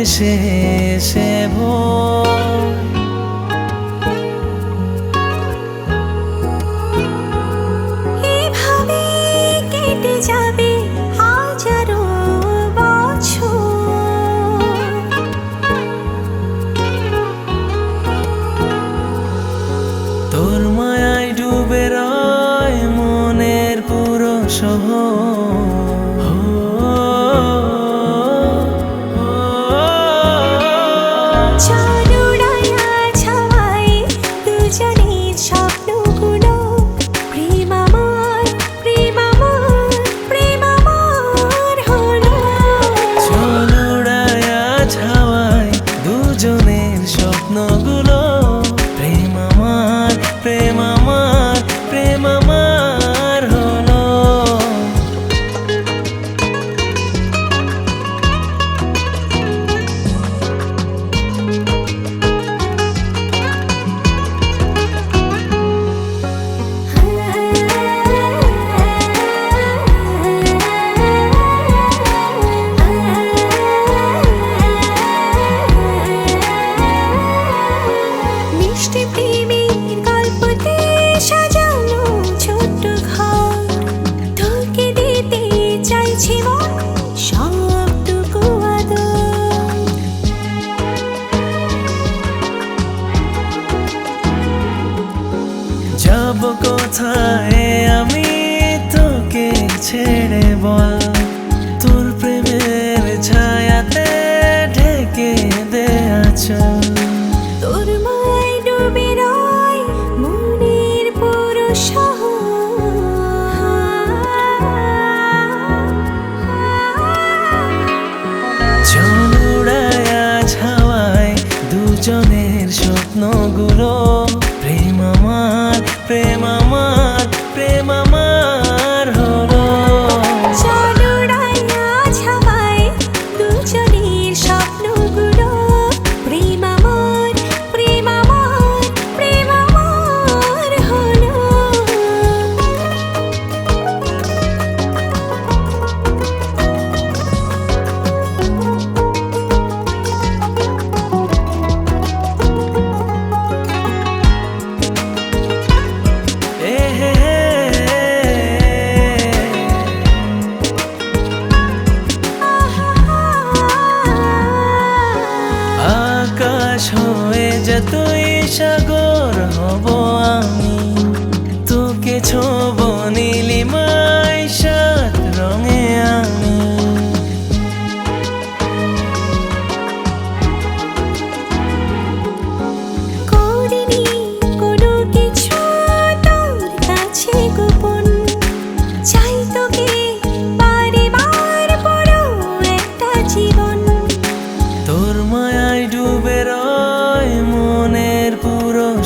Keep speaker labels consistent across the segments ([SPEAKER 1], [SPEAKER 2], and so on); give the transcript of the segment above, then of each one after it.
[SPEAKER 1] ভেসে এসে ভোর
[SPEAKER 2] এভাবে কেটে যাবে হাজারো বছর।
[SPEAKER 1] তোর মায়ায় ডুবে রয় মনের পুরো শহর।
[SPEAKER 2] দুজনের মিষ্টি প্রেমের গল্পতে সাজানো ছোট্ট ঘর। তোকে দিতে চাইছি মন, সবটুকু আদর।
[SPEAKER 1] যাব কোথায়, আমি তোকে ছেড়ে বল। সাগর হব আমি। তোকে ছোব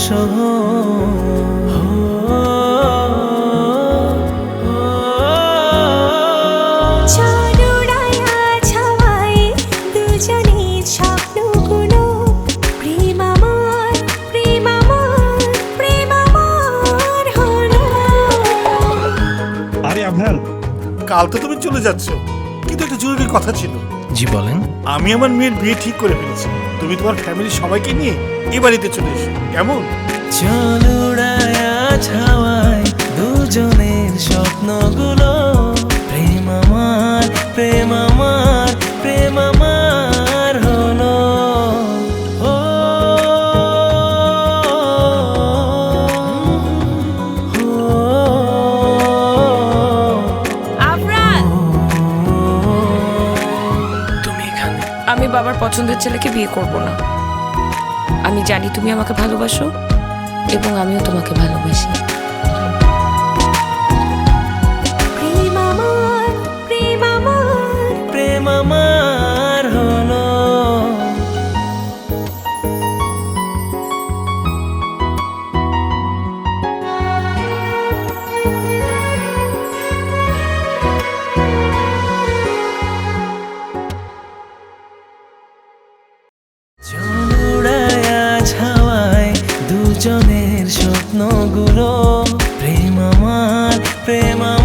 [SPEAKER 2] হলো।
[SPEAKER 3] আরে আভ্রান কাল তো তুমি চলে যাচ্ছ কিন্তু একটা জরুরি কথা ছিল।
[SPEAKER 1] জি বলেন।
[SPEAKER 3] আমি আমার মেয়ের বিয়ে ঠিক করে ফেলেছি। তুমি তোমার ফ্যামিলির সবাইকে নিয়ে এ বাড়িতে চলে এসো। কেমন?
[SPEAKER 1] চলুড়ায়া ছাওয়ায় দুজনের স্বপ্নগুলো প্রেম আমার প্রেম আমার।
[SPEAKER 4] পছন্দের ছেলেকে বিয়ে করব না। আমি জানি তুমি আমাকে ভালোবাসো এবং আমিও তোমাকে ভালোবাসি।
[SPEAKER 1] দুজনের স্বপ্নগুলো প্রেম আমার প্রেম আমার